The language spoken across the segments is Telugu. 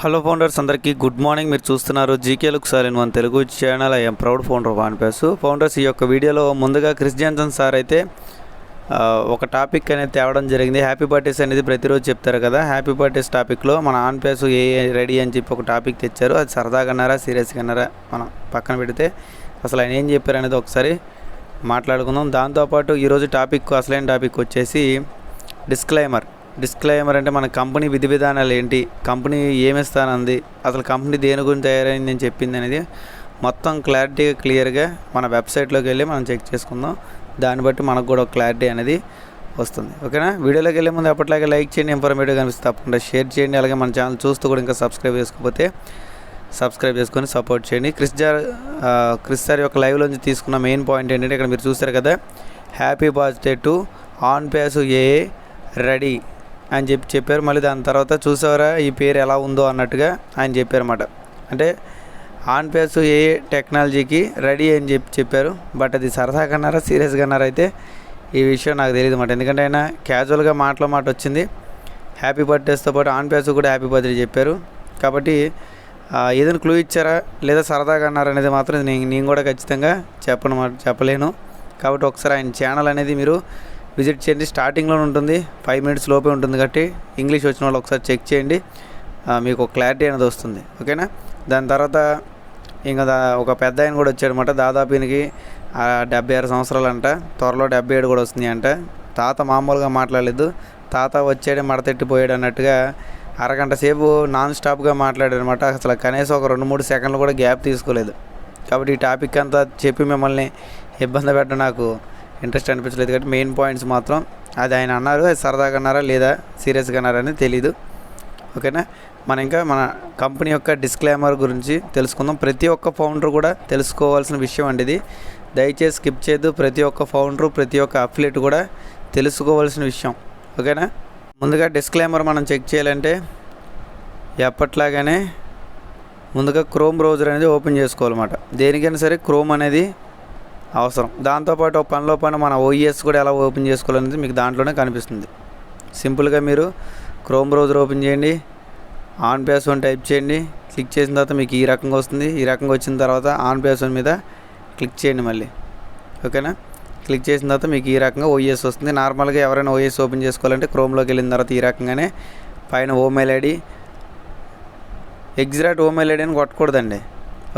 హలో ఫౌండర్స్ అందరికీ గుడ్ మార్నింగ్. మీరు చూస్తున్నారు GK look sir in one Telugu channel. I'm proud founder Onpays. Founders ఈ యొక్క వీడియోలో ముందుగా క్రిస్ జాన్సన్ సార్ అయితే ఒక టాపిక్ అనేది తేవడం జరిగింది. హ్యాపీ బర్త్డేస్ అనేది ప్రతిరోజు చెప్తారు కదా. హ్యాపీ బర్త్డేస్ టాపిక్లో మన ఆన్ ఆన్పేస్ ఏ రెడీ అని చెప్పి ఒక టాపిక్ తెచ్చారు. అది సరదాగా అన్నారా సీరియస్గా అన్నారా మనం పక్కన పెడితే. అసలు ఆయన ఏం చెప్పారు అనేది ఒకసారి మాట్లాడుకుందాం. దాంతోపాటు ఈరోజు టాపిక్ అసలైన టాపిక్ వచ్చేసి డిస్క్లైమర్. డిస్క్లైమర్ అంటే మన కంపెనీ విధి విధానాలు ఏంటి? కంపెనీ ఏమిస్తానంది? అసలు కంపెనీ దేని గురించి తయారైంది అని చెప్పింది అనేది మొత్తం క్లారిటీగా క్లియర్గా మన వెబ్సైట్లోకి వెళ్ళి మనం చెక్ చేసుకుందాం. దాన్ని బట్టి మనకు కూడా క్లారిటీ అనేది వస్తుంది. ఓకేనా వీడియోలోకి వెళ్ళే ముందు ఎప్పటిలాగే లైక్ చేయండి ఇన్ఫర్మేటివ్ కనిపిస్తే తప్పకుండా షేర్ చేయండి. అలాగే మన ఛానల్ చూస్తూ కూడా ఇంకా సబ్స్క్రైబ్ చేసుకోకపోతే సబ్స్క్రైబ్ చేసుకొని సపోర్ట్ చేయండి. క్రిస్ జార్ క్రిస్ సార్ యొక్క లైవ్లోంచి తీసుకున్న మెయిన్ పాయింట్ ఏంటంటే ఇక్కడ మీరు చూస్తారు కదా happy birthday to Onpays already అని చెప్పి చెప్పారు. మళ్ళీ దాని తర్వాత చూసారా ఈ పేరు ఎలా ఉందో అన్నట్టుగా ఆయన చెప్పారన్నమాట. అంటే ఆన్ పేర్స్ ఏ టెక్నాలజీకి రెడీ అని చెప్పి చెప్పారు. బట్ అది సరదాగా అన్నారా సీరియస్గా అన్నారా అయితే ఈ విషయం నాకు తెలియదు అన్నమాట ఎందుకంటే ఆయన క్యాజువల్గా మాటలో మాట వచ్చింది. హ్యాపీ బర్త్డేస్తో పాటు ఆన్ పేర్స్ కూడా హ్యాపీ బర్త్డే చెప్పారు. కాబట్టి ఏదైనా క్లూ ఇచ్చారా లేదా సరదాగా అన్నారా అనేది మాత్రం నేను నేను కూడా ఖచ్చితంగా చెప్పను చెప్పలేను. కాబట్టి ఒకసారి ఆయన ఛానల్ అనేది మీరు విజిట్ చేయండి. స్టార్టింగ్లో ఉంటుంది. ఫైవ్ మినిట్స్ లోపే ఉంటుంది కాబట్టి ఇంగ్లీష్ వచ్చిన వాళ్ళు ఒకసారి చెక్ చేయండి. మీకు క్లారిటీ అనేది వస్తుంది. ఓకేనా? దాని తర్వాత ఇంకా ఒక పెద్ద ఆయన కూడా వచ్చాడనమాట దాదాపు ఈయనకి డెబ్బై ఆరు సంవత్సరాలు అంట త్వరలో డెబ్బై ఏడు కూడా వస్తుంది అంట తాత మామూలుగా మాట్లాడలేదు. తాత వచ్చాడే మడతెట్టిపోయాడు అన్నట్టుగా అరగంట సేపు నాన్ స్టాప్గా మాట్లాడాడనమాట అసలు కనీసం ఒక రెండు మూడు సెకండ్లు కూడా గ్యాప్ తీసుకోలేదు. కాబట్టి ఈ టాపిక్ అంతా చెప్పి మిమ్మల్ని ఇబ్బంది పెట్టడం నాకు ఇంట్రెస్ట్ అనిపించలేదు కాబట్టి మెయిన్ పాయింట్స్ మాత్రం అది ఆయన అన్నారు అది సరదాగా అన్నారా లేదా సీరియస్గా అన్నారా అని తెలీదు. ఓకేనా? మనం ఇంకా మన కంపెనీ యొక్క డిస్క్లైమర్ గురించి తెలుసుకుందాం. ప్రతి ఒక్క ఫౌండర్ కూడా తెలుసుకోవాల్సిన విషయం అండి ఇది. దయచేసి స్కిప్ చేయొద్దు. ప్రతి ఒక్క ఫౌండర్ ప్రతి ఒక్క అఫిలేట్ కూడా తెలుసుకోవాల్సిన విషయం. ఓకేనా? ముందుగా డిస్క్లైమర్ మనం చెక్ చేయాలంటే ఎప్పట్లాగానే ముందుగా క్రోమ్ బ్రౌజర్ అనేది ఓపెన్ చేసుకోవాలన్నమాట. దేనికైనా సరే క్రోమ్ అనేది అవసరం. దాంతోపాటు ఒక పనిలో పని మన ఓఈఎస్ కూడా ఎలా ఓపెన్ చేసుకోవాలనేది మీకు దాంట్లోనే కనిపిస్తుంది. సింపుల్గా మీరు క్రోమ్ బ్రౌజర్ ఓపెన్ చేయండి ఆన్ పేస్ టైప్ చేయండి క్లిక్ చేసిన తర్వాత మీకు ఈ రకంగా వస్తుంది. ఈ రకంగా వచ్చిన తర్వాత ఆన్ పేస్ మీద క్లిక్ చేయండి మళ్ళీ. ఓకేనా? క్లిక్ చేసిన తర్వాత మీకు ఈ రకంగా ఓఎస్ వస్తుంది. నార్మల్గా ఎవరైనా ఓఎస్ ఓపెన్ చేసుకోవాలంటే క్రోమ్లోకి వెళ్ళిన తర్వాత ఈ రకంగానే పైన email ID exact email ID అని కొట్టకూడదండి.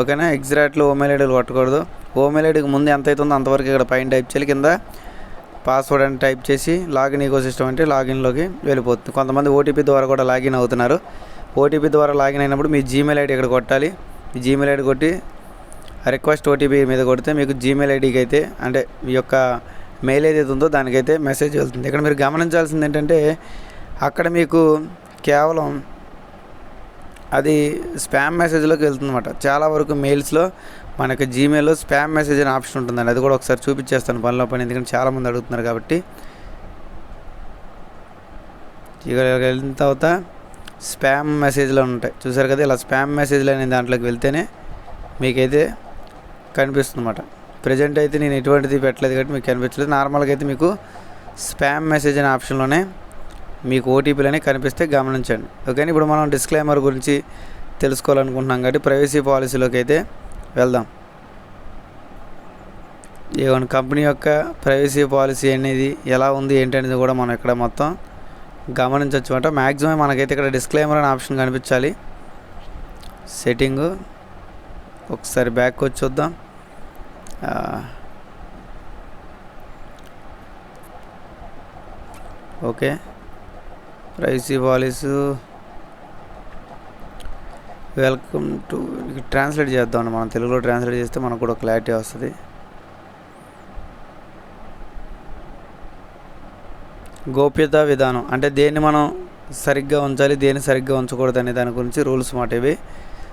ఓకేనా? ఎగ్జాక్ట్లో ఓమెయిల్ ఐడీలు కొట్టకూడదు. ఓమెయిల్ ఐడికి ముందు ఎంత అవుతుందో అంతవరకు ఇక్కడ పైన టైప్ చేయాలి. కింద పాస్వర్డ్ అని టైప్ చేసి లాగిన్ ఈకో సిస్టమ్ అంటే లాగిన్లోకి వెళ్ళిపోతుంది. కొంతమంది ఓటీపీ ద్వారా కూడా లాగిన్ అవుతున్నారు. ఓటీపీ ద్వారా లాగిన్ అయినప్పుడు మీ జీమెయిల్ ఐడి ఇక్కడ కొట్టాలి. జీమెయిల్ ఐడి కొట్టి రిక్వెస్ట్ ఓటీపీ మీద కొడితే మీకు జీమెయిల్ ఐడికి అయితే అంటే మీ యొక్క మెయిల్ ఏదైతే ఉందో దానికైతే మెసేజ్ వెళ్తుంది. ఇక్కడ మీరు గమనించాల్సింది ఏంటంటే అక్కడ మీకు కేవలం అది స్పామ్ మెసేజ్లోకి వెళ్తుందన్నమాట. చాలా వరకు మెయిల్స్లో మనకి జీమెయిల్లో స్పామ్ మెసేజ్ అనే ఆప్షన్ ఉంటుందండి. అది కూడా ఒకసారి చూపించేస్తాను పనిలో పని ఎందుకంటే చాలామంది అడుగుతున్నారు కాబట్టి. ఇక వెళ్ళిన తర్వాత స్పామ్ మెసేజ్లు ఉంటాయి. చూసారు కదా ఇలా స్పామ్ మెసేజ్లు అనే దాంట్లోకి వెళ్తేనే మీకైతే కనిపిస్తుందన్నమాట. ప్రజెంట్ అయితే నేను ఎటువంటిది పెట్టలేదు కాబట్టి మీకు కనిపించలేదు. నార్మల్గా అయితే మీకు స్పామ్ మెసేజ్ అనే ఆప్షన్లోనే మీకు ఓటీపీలు అనేవి కనిపిస్తే గమనించండి. ఓకే ఇప్పుడు మనం డిస్క్లైమర్ గురించి తెలుసుకోవాలనుకుంటున్నాం కాబట్టి ప్రైవసీ పాలసీలోకి అయితే వెళ్దాం. ఏమైనా కంపెనీ యొక్క ప్రైవసీ పాలసీ అనేది ఎలా ఉంది ఏంటి అనేది కూడా మనం ఇక్కడ మొత్తం గమనించవచ్చు అంటే మ్యాక్సిమం మనకైతే ఇక్కడ డిస్క్లైమర్ అనే ఆప్షన్ కనిపించాలి. సెట్టింగు ఒకసారి బ్యాక్ వచ్చి చూద్దాం. Okay. Privacy policy welcome to translate చేద్దాం మనం. తెలుగులో ట్రాన్స్లేట్ చేస్తే మనకు కూడా క్లారిటీ వస్తుంది. గోప్యత విధానం. అంటే దేన్ని మనం సరిగ్గా ఉంచాలి దేన్ని సరిగ్గా ఉంచకూడదు అనే దాని గురించి రూల్స్ మాట ఇవి.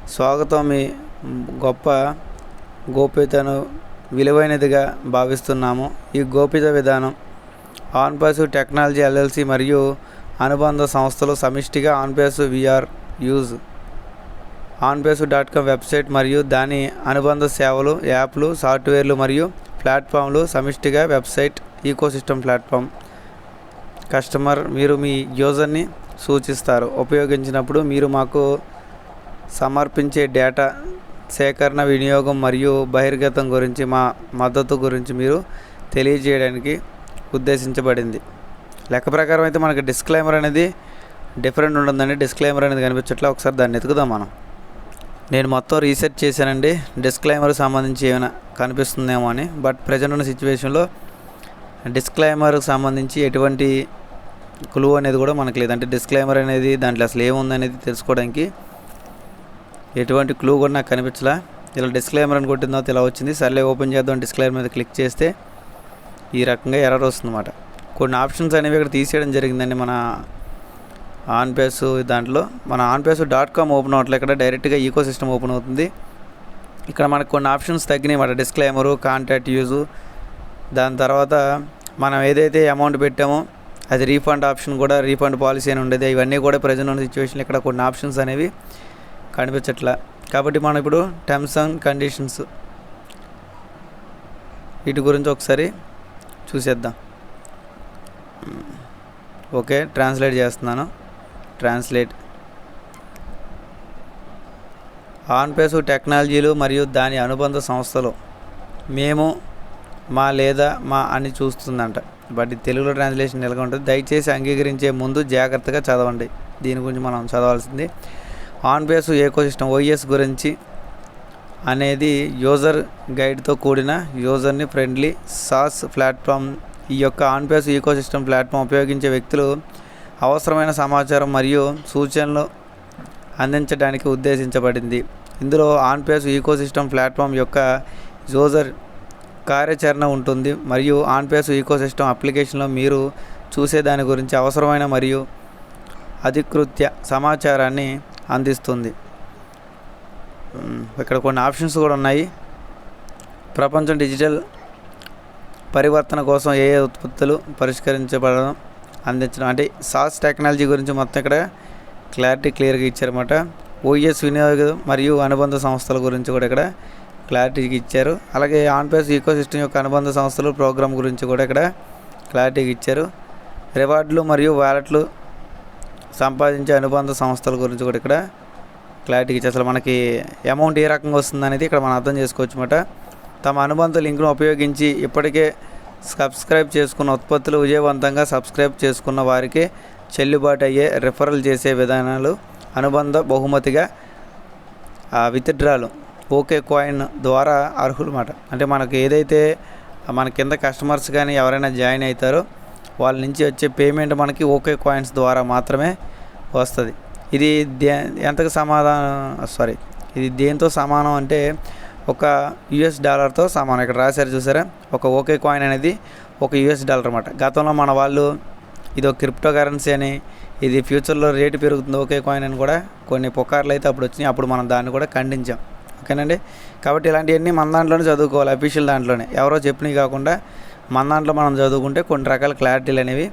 స్వాగతం మీ గొప్ప గోప్యతను విలువైనదిగా భావిస్తున్నాము. ఈ గోప్యత విధానం ఆన్పాస్ టెక్నాలజీ ఎల్ఎల్సి మరియు అనుబంధ సంస్థలు సమిష్టిగా Onpays we are us. Onpays dot com website మరియు దాని అనుబంధ సేవలు యాప్లు సాఫ్ట్వేర్లు మరియు ప్లాట్ఫామ్లు సమిష్టిగా వెబ్సైట్ ఈకోసిస్టమ్ ప్లాట్ఫామ్. కస్టమర్ మీరు మీ యూజర్ని సూచిస్తారు. ఉపయోగించినప్పుడు మీరు మాకు సమర్పించే డేటా సేకరణ వినియోగం మరియు బహిర్గతం గురించి మా మద్దతు గురించి మీరు తెలియజేయడానికి ఉద్దేశించబడింది. లెక్క ప్రకారం అయితే మనకి డిస్క్లైమర్ అనేది డిఫరెంట్ ఉంటుందండి. డిస్క్లైమర్ అనేది కనిపించట్లే. ఒకసారి దాన్ని ఎతుకుదాం మనం. నేను మొత్తం రీసెర్చ్ చేశానండి. డిస్క్లైమర్ సంబంధించి ఏమైనా కనిపిస్తుందేమో అని. బట్ ప్రజెంట్ ఉన్న సిచ్యువేషన్లో డిస్క్లైమర్కి సంబంధించి ఎటువంటి క్లూ అనేది కూడా మనకు లేదు. అంటే డిస్క్లైమర్ అనేది దాంట్లో అసలు ఏముందనేది తెలుసుకోవడానికి ఎటువంటి క్లూ కూడా నాకు కనిపించలా. ఇలా డిస్క్లైమర్ అని కొట్టిందో ఇలా వచ్చింది. సర్లే ఓపెన్ చేద్దాం డిస్క్లైమర్ మీద క్లిక్ చేస్తే ఈ రకంగా ఎర్రర్ వస్తుందన్నమాట. కొన్ని ఆప్షన్స్ అనేవి ఇక్కడ తీసేయడం జరిగిందండి మన ఆన్ పేస్ దాంట్లో. మన Onpays dot com open అవ్వట్లే ఇక్కడ డైరెక్ట్గా ఈకో సిస్టమ్ ఓపెన్ అవుతుంది. ఇక్కడ మనకు కొన్ని ఆప్షన్స్ తగ్గినాయి అన్నమాట. Disclaimer contact us. దాని తర్వాత మనం ఏదైతే అమౌంట్ పెట్టామో అది రీఫండ్ ఆప్షన్ కూడా రీఫండ్ పాలసీ అని ఉండేది. ఇవన్నీ కూడా ప్రజెంట్ ఉన్న సిచ్యువేషన్ ఇక్కడ కొన్ని ఆప్షన్స్ అనేవి కనిపించట్లా. కాబట్టి మనం ఇప్పుడు టర్మ్స్ అండ్ కండిషన్స్ వీటి గురించి ఒకసారి చూసేద్దాం. ఓకే ట్రాన్స్లేట్ చేస్తున్నాను. ట్రాన్స్లేట్ ఆన్పేసు టెక్నాలజీలు మరియు దాని అనుబంధ సంస్థలు. మేము మా లేదా మా అని చూస్తుందంట. బట్ తెలుగులో ట్రాన్స్లేషన్ ఎలాగ ఉంటుంది దయచేసి అంగీకరించే ముందు జాగ్రత్తగా చదవండి. దీని గురించి మనం చదవాల్సింది. Onpays ecosystem OS గురించి అనేది యూజర్ గైడ్తో కూడిన యూజర్ని ఫ్రెండ్లీ సాస్ ప్లాట్ఫామ్ ఈ యొక్క ఆన్పేస్ ఈకో సిస్టమ్ ప్లాట్ఫామ్ ఉపయోగించే వ్యక్తులు అవసరమైన సమాచారం మరియు సూచనలు అందించడానికి ఉద్దేశించబడింది. ఇందులో ఆన్పేస్ ఈకో సిస్టమ్ ప్లాట్ఫామ్ యొక్క యూజర్ కార్యాచరణ ఉంటుంది మరియు ఆన్పేస్ ఈకో సిస్టమ్ అప్లికేషన్లో మీరు చూసే దాని గురించి అవసరమైన మరియు అధికృత్య సమాచారాన్ని అందిస్తుంది. ఇక్కడ కొన్ని ఆప్షన్స్ కూడా ఉన్నాయి. ప్రపంచం డిజిటల్ పరివర్తన కోసం ఏ ఏ ఉత్పత్తులు పరిష్కరించబడడం అందించడం అంటే సాస్ టెక్నాలజీ గురించి మొత్తం ఇక్కడ క్లారిటీ క్లియర్గా ఇచ్చారన్నమాట. ఓఎస్ వినియోగం మరియు అనుబంధ సంస్థల గురించి కూడా ఇక్కడ క్లారిటీగా ఇచ్చారు. అలాగే ఆన్పేస్ ఈకో సిస్టమ్ యొక్క అనుబంధ సంస్థలు ప్రోగ్రామ్ గురించి కూడా ఇక్కడ క్లారిటీగా ఇచ్చారు. రివార్డులు మరియు వ్యాలెట్లు సంపాదించే అనుబంధ సంస్థల గురించి కూడా ఇక్కడ క్లారిటీ ఇచ్చారు. అసలు మనకి అమౌంట్ ఏ రకంగా వస్తుంది అనేది ఇక్కడ మనం అర్థం చేసుకోవచ్చు అన్నమాట తమ అనుబంధ లింక్ను ఉపయోగించి ఇప్పటికే సబ్స్క్రైబ్ చేసుకున్న ఉత్పత్తులు విజయవంతంగా సబ్స్క్రైబ్ చేసుకున్న వారికి చెల్లుబాటు అయ్యే రిఫరల్ చేసే విధానాలు అనుబంధ బహుమతిగా విత్డ్రాలు. ఓకే కాయిన్ ద్వారా అర్హులమాట అంటే మనకు ఏదైతే మన కింద కస్టమర్స్ కానీ ఎవరైనా జాయిన్ అవుతారో వాళ్ళ నుంచి వచ్చే పేమెంట్ మనకి ఓకే కాయిన్స్ ద్వారా మాత్రమే వస్తుంది. ఇది దే ఎంతకు సమాధానం సారీ ఇది దేంతో సమానం అంటే ఒక యుఎస్ డాలర్తో సమానం. ఇక్కడ రాశారు చూసారా? ఒక ఓకే కాయిన్ అనేది ఒక యుఎస్ డాలర్ అనమాట గతంలో మన వాళ్ళు ఇది ఒక క్రిప్టో కరెన్సీ అని ఇది ఫ్యూచర్లో రేటు పెరుగుతుంది ఓకే కాయిన్ అని కూడా కొన్ని పుకార్లు అయితే అప్పుడు వచ్చినాయి. అప్పుడు మనం దాన్ని కూడా ఖండించాం. ఓకేనండి? కాబట్టి ఇలాంటివన్నీ మన దాంట్లోనే చదువుకోవాలి అఫీషియల్ దాంట్లోనే. ఎవరో చెప్పినవి కాకుండా మన దాంట్లో మనం చదువుకుంటే కొన్ని రకాల క్లారిటీలు అనేవి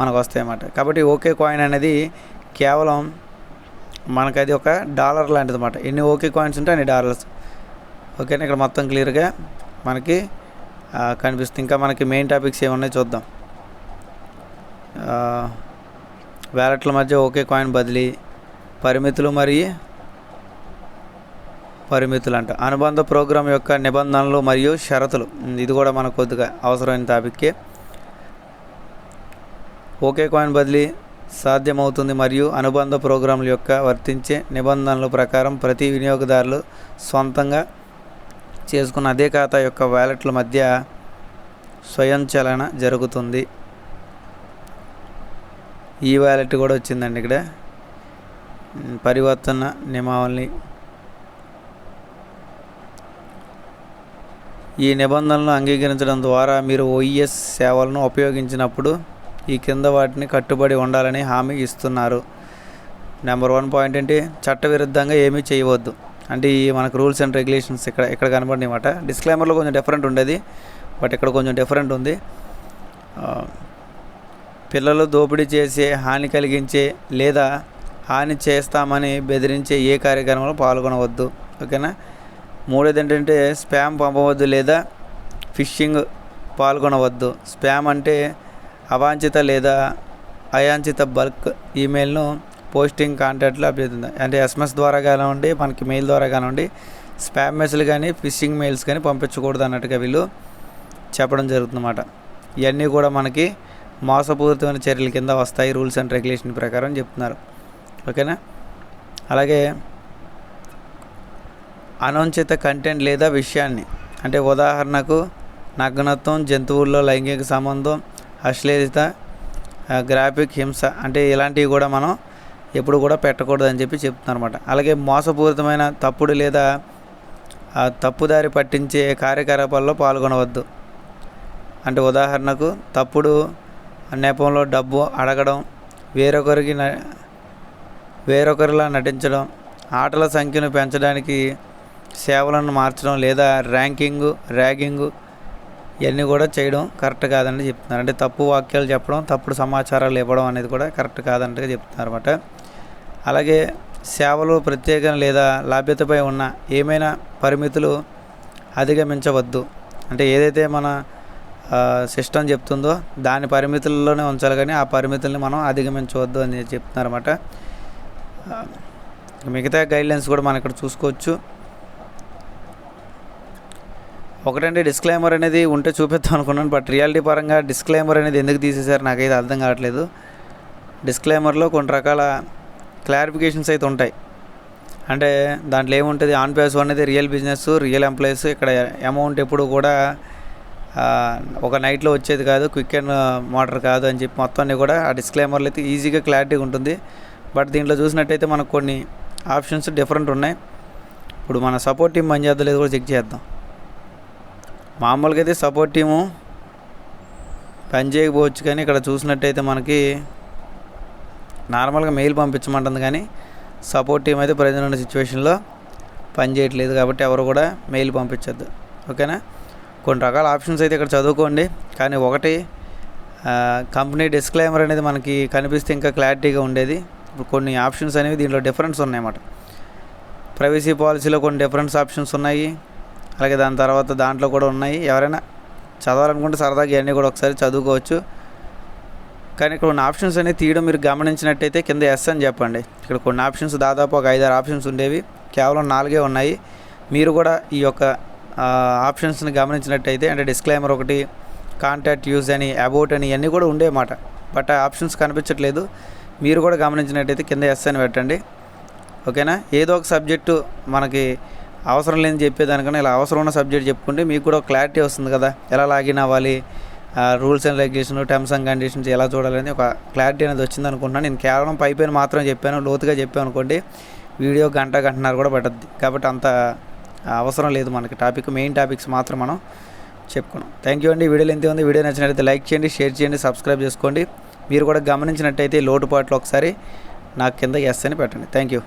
మనకు వస్తాయన్నమాట కాబట్టి ఓకే కాయిన్ అనేది కేవలం మనకు అది ఒక డాలర్ లాంటిది అనమాట ఎన్ని ఓకే కాయిన్స్ ఉంటే అన్ని డాలర్స్. ఓకేనా? ఇక్కడ మొత్తం క్లియర్గా మనకి కనిపిస్తుంది. ఇంకా మనకి మెయిన్ టాపిక్స్ ఏమున్నాయి చూద్దాం. వ్యాలెట్ల మధ్య ఓకే కాయిన్ బదిలీ పరిమితులు మరియు పరిమితులు అంట. అనుబంధ ప్రోగ్రాం యొక్క నిబంధనలు మరియు షరతులు. ఇది కూడా మనకు కొద్దిగా అవసరమైన టాపిక్కే. ఓకే కాయిన్ బదిలీ సాధ్యమవుతుంది మరియు అనుబంధ ప్రోగ్రాంల యొక్క వర్తించే నిబంధనల ప్రకారం ప్రతి వినియోగదారులు సొంతంగా చేసుకున్న అదే ఖాతా యొక్క వ్యాలెట్ల మధ్య స్వయంచలన జరుగుతుంది. ఈ వ్యాలెట్ కూడా వచ్చిందండి ఇక్కడ. పరివర్తన నియమావళి. ఈ నిబంధనలను అంగీకరించడం ద్వారా మీరు ఓఈఎస్ సేవలను ఉపయోగించినప్పుడు ఈ కింద వాటిని కట్టుబడి ఉండాలని హామీ ఇస్తున్నారు. నెంబర్ వన్ పాయింట్ ఏంటి? చట్టవిరుద్ధంగా ఏమీ చేయవద్దు. అంటే ఈ మనకు రూల్స్ అండ్ రెగ్యులేషన్స్ ఇక్కడ ఇక్కడ కనబడినాయి అన్నమాట డిస్క్లైమర్లో కొంచెం డిఫరెంట్ ఉండేది. బట్ ఇక్కడ కొంచెం డిఫరెంట్ ఉంది. పిల్లలు దోపిడీ చేసే హాని కలిగించే లేదా హాని చేస్తామని బెదిరించే ఏ కార్యక్రమంలో పాల్గొనవద్దు. ఓకేనా? మూడోది ఏంటంటే స్పామ్ పంపవద్దు లేదా ఫిషింగ్ పాల్గొనవద్దు. స్పామ్ అంటే అవాంఛిత లేదా అయాంఛిత బల్క్ ఈమెయిల్ను పోస్టింగ్ కాంటాక్ట్లో అప్డేట్ ఉంది అంటే ఎస్ఎంఎస్ ద్వారా కానివ్వండి మనకి మెయిల్ ద్వారా కానివ్వండి స్పామ్ మెసేజ్లు కానీ ఫిషింగ్ మెయిల్స్ కానీ పంపించకూడదు అన్నట్టుగా వీళ్ళు చెప్పడం జరుగుతుందన్నమాట. ఇవన్నీ కూడా మనకి మోసపూరితమైన చర్యల కింద వస్తాయి రూల్స్ అండ్ రెగ్యులేషన్ ప్రకారం చెప్తున్నారు. ఓకేనా? అలాగే అనుచిత కంటెంట్ లేదా విషయాన్ని అంటే ఉదాహరణకు నగ్నత్వం జంతువుల్లో లైంగిక సంబంధం అశ్లీలత గ్రాఫిక్ హింస అంటే ఇలాంటివి కూడా మనం ఎప్పుడు కూడా పెట్టకూడదు అని చెప్పి చెప్తున్నారు అనమాట అలాగే మోసపూరితమైన తప్పుడు లేదా తప్పుదారి పట్టించే కార్యకలాపాల్లో పాల్గొనవద్దు. అంటే ఉదాహరణకు తప్పుడు నెపంలో డబ్బు అడగడం వేరొకరికి న- వేరొకరిలా నటించడం ఆటల సంఖ్యను పెంచడానికి సేవలను మార్చడం లేదా ర్యాంకింగ్ ర్యాగింగ్ ఇవన్నీ కూడా చేయడం కరెక్ట్ కాదని చెప్తున్నారు. అంటే తప్పు వాక్యాలు చెప్పడం తప్పుడు సమాచారాలు ఇవ్వడం అనేది కూడా కరెక్ట్ కాదంటే చెప్తున్నారు అనమాట అలాగే సేవలు ప్రత్యేకం లేదా లభ్యతపై ఉన్న ఏమైనా పరిమితులు అధిగమించవద్దు. అంటే ఏదైతే మన సిస్టమ్ చెప్తుందో దాని పరిమితుల్లోనే ఉంచాలి కానీ ఆ పరిమితుల్ని మనం అధిగమించవద్దు అని చెప్తున్నారు అనమాట మిగతా గైడ్లైన్స్ కూడా మనం ఇక్కడ చూసుకోవచ్చు. ఒకటంటే డిస్క్లైమర్ అనేది ఉంటే చూపిద్దాం అనుకున్నాను బట్ రియాలిటీ పరంగా డిస్క్లైమర్ అనేది ఎందుకు తీసేశారు నాకైతే అర్థం కావట్లేదు. డిస్క్లైమర్లో కొన్ని రకాల క్లారిఫికేషన్స్ అయితే ఉంటాయి. అంటే దాంట్లో ఏముంటుంది? ఆన్ పేస్ అనేది రియల్ బిజినెస్ రియల్ ఎంప్లాయీస్. ఇక్కడ అమౌంట్ ఎప్పుడు కూడా ఒక నైట్లో వచ్చేది కాదు క్విక్ అండ్ మోటర్ కాదు అని చెప్పి మొత్తం అన్నీ కూడా ఆ డిస్క్లైమర్లు అయితే ఈజీగా క్లారిటీగా ఉంటుంది. బట్ దీంట్లో చూసినట్టయితే మనకు కొన్ని ఆప్షన్స్ డిఫరెంట్ ఉన్నాయి. ఇప్పుడు మన సపోర్ట్ టీం పని చేద్దాం లేదు కూడా చెక్ చేద్దాం. మామూలుగా అయితే సపోర్ట్ టీము పని చేయకపోవచ్చు కానీ ఇక్కడ చూసినట్టయితే మనకి నార్మల్గా మెయిల్ పంపించమంటుంది కానీ సపోర్ట్ టీం అయితే ప్రజెంట్ ఉన్న సిచ్యువేషన్లో పనిచేయట్లేదు కాబట్టి ఎవరు కూడా మెయిల్ పంపించద్దు. ఓకేనా? కొన్ని రకాల ఆప్షన్స్ అయితే ఇక్కడ చదువుకోండి. కానీ ఒకటి కంపెనీ డిస్క్లైమర్ అనేది మనకి కనిపిస్తే ఇంకా క్లారిటీగా ఉండేది. ఇప్పుడు కొన్ని ఆప్షన్స్ అనేవి దీంట్లో డిఫరెన్స్ ఉన్నాయన్నమాట. ప్రైవసీ పాలసీలో కొన్ని డిఫరెన్స్ ఆప్షన్స్ ఉన్నాయి. అలాగే దాని తర్వాత దాంట్లో కూడా ఉన్నాయి. ఎవరైనా చదవాలనుకుంటే సరదాగా ఇవన్నీ కూడా ఒకసారి చదువుకోవచ్చు. కానీ ఇక్కడ ఉన్న ఆప్షన్స్ అనేవి తీయడం మీరు గమనించినట్టయితే కింద ఎస్ అని చెప్పండి. ఇక్కడ కొన్ని ఆప్షన్స్ దాదాపు ఒక ఐదారు ఆప్షన్స్ ఉండేవి. కేవలం నాలుగే ఉన్నాయి. మీరు కూడా ఈ యొక్క ఆప్షన్స్ని గమనించినట్టయితే అంటే డిస్క్లైమర్ ఒకటి కాంటాక్ట్ యూజ్ అని అబౌట్ అని ఇవన్నీ కూడా ఉండేమాట బట్ ఆ ఆప్షన్స్ కనిపించట్లేదు. మీరు కూడా గమనించినట్టయితే కింద ఎస్ అని పెట్టండి. ఓకేనా? ఏదో ఒక సబ్జెక్టు మనకి అవసరం లేని చెప్పేదానికన్నా ఇలా అవసరం ఉన్న సబ్జెక్ట్ చెప్పుకుంటే మీకు కూడా క్లారిటీ వస్తుంది కదా. ఎలా లాగిన్ అవ్వాలి? Rules and regulation terms and conditions ఎలా చూడాలని ఒక క్లారిటీ అనేది వచ్చింది అనుకుంటున్నాను. నేను కేవలం పైపైన మాత్రం చెప్పాను లోతుగా చెప్పాను అనుకోండి వీడియో గంట గంటన్నర కూడా పట్టద్ది. కాబట్టి అంత అవసరం లేదు మనకి. టాపిక్ మెయిన్ టాపిక్స్ మాత్రం మనం చెప్పుకున్నాం. థ్యాంక్ యూ అండి. వీడియోలు ఎంత ఉంది. వీడియో నచ్చినట్లయితే లైక్ చేయండి షేర్ చేయండి సబ్స్క్రైబ్ చేసుకోండి. మీరు కూడా గమనించినట్టయితే లోటుపాట్లు ఒకసారి నాకు కింద ఎస్ అని పెట్టండి. Thank you